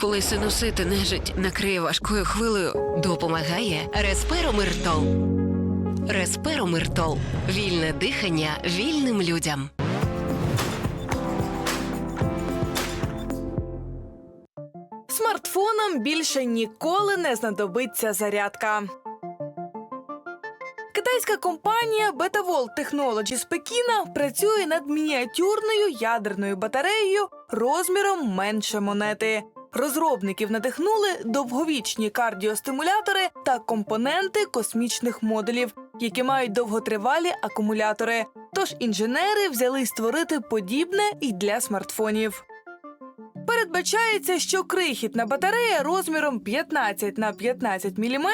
Коли синусити нежить накриє важкою хвилею, Допомагає Респиромиртол. Респиромиртол. Вільне дихання вільним людям. Смартфонам більше ніколи не знадобиться зарядка. Китайська компанія Betavol Technology з Пекіна працює над мініатюрною ядерною батареєю розміром менше монети. Розробників надихнули довговічні кардіостимулятори та компоненти космічних модулів, які мають довготривалі акумулятори. Тож інженери взяли створити подібне і для смартфонів. Передбачається, що крихітна батарея розміром 15 на 15 мм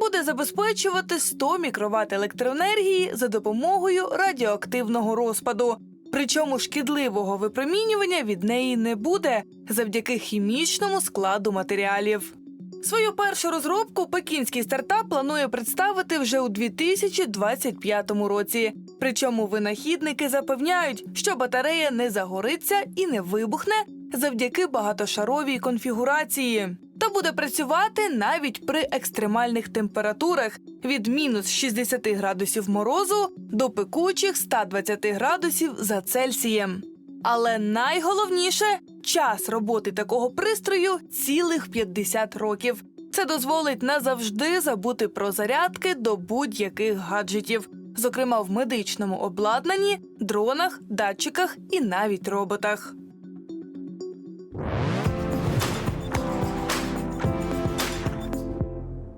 буде забезпечувати 100 мікроват електроенергії за допомогою радіоактивного розпаду. Причому шкідливого випромінювання від неї не буде завдяки хімічному складу матеріалів. Свою першу розробку пекінський стартап планує представити вже у 2025 році. Причому винахідники запевняють, що батарея не загориться і не вибухне завдяки багатошаровій конфігурації. Та буде працювати навіть при екстремальних температурах від мінус 60 градусів морозу до пекучих 120 градусів за Цельсієм. Але найголовніше час роботи такого пристрою цілих 50 років. Це дозволить назавжди забути про зарядки до будь-яких гаджетів, зокрема в медичному обладнанні, дронах, датчиках і навіть роботах.